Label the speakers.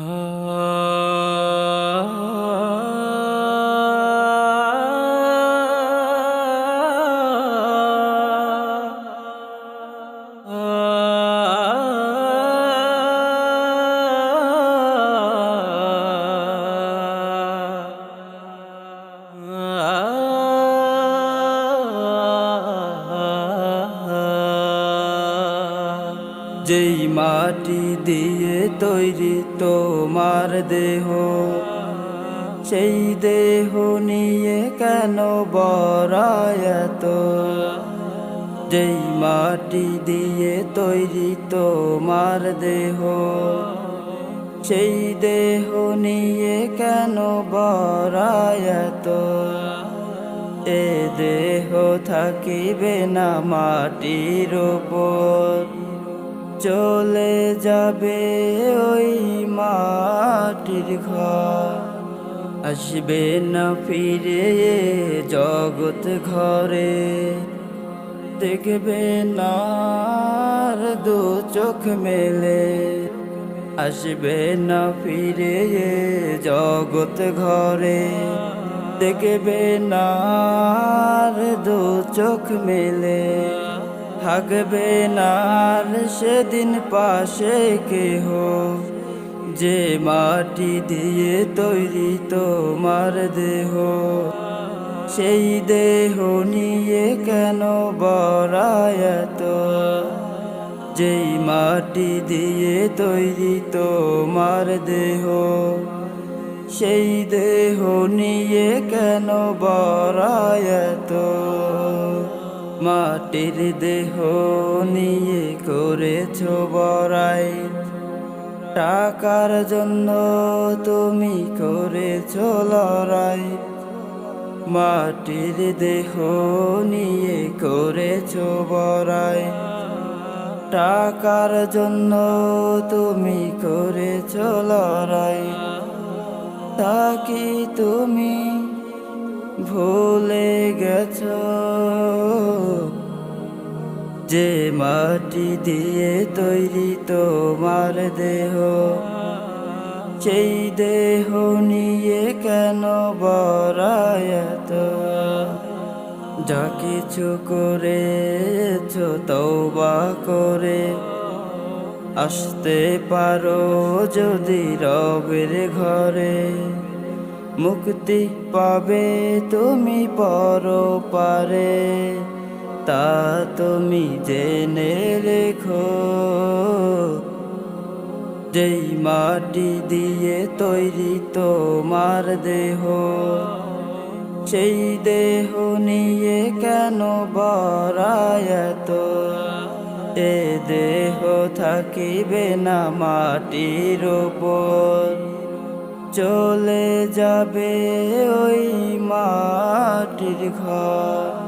Speaker 1: Oh. যেই মাটি দিয়ে তৈরি তোমার দেহ, সেই দেহ নিয়ে কেন বরায়ত যেই মাটি দিয়ে তৈরি তোমার দেহ, সেই দেহ নিয়ে কেন বরায়ত এ দেহ থাকিবে না মাটির ওপর। চলে যাবে ওই মাটির ঘর। আসবে না ফিরে জগৎ ঘরে। দেখবে না দু চোখ মেলে। আসবে না ফিরে জগৎ ঘরে। দেখবে না দু চোখ মেলে। থাকবে না সেদিন পাশে কেহ। যে মাটি দিয়ে তৈরি তোমার দেহ, সেই দেহ নিয়ে কেন বরায়ত? যেই মাটি দিয়ে তৈরি তোমার দেহ, সেই দেহ নিয়ে কেন বরায়ত? মাটির দেহ নিয়ে করেছ বড়াই। টাকার জন্য তুমি করেছ লড়াই। মাটির দেহ নিয়ে করেছ বড়াই। টাকার জন্য তুমি করেছ লড়াই। তা কি তুমি ভুলে গেছ? যে মাটি দিয়ে তৈরি তোমার দেহ, সেই দেহ নিয়ে কেন বরায়ত? যা কিছু করেছ তৌবা করে আসতে পারো যদি রবের ঘরে। মুক্তি পাবে তুমি পর পারে তা তুমি জেনে রেখো। যেই মাটি দিয়ে তৈরি তোমার দেহ, সেই দেহ নিয়ে কেন বরায়ত? এ দেহ থাকিবে না মাটির ওপর। চলে যাবে ওই মাটির ঘর।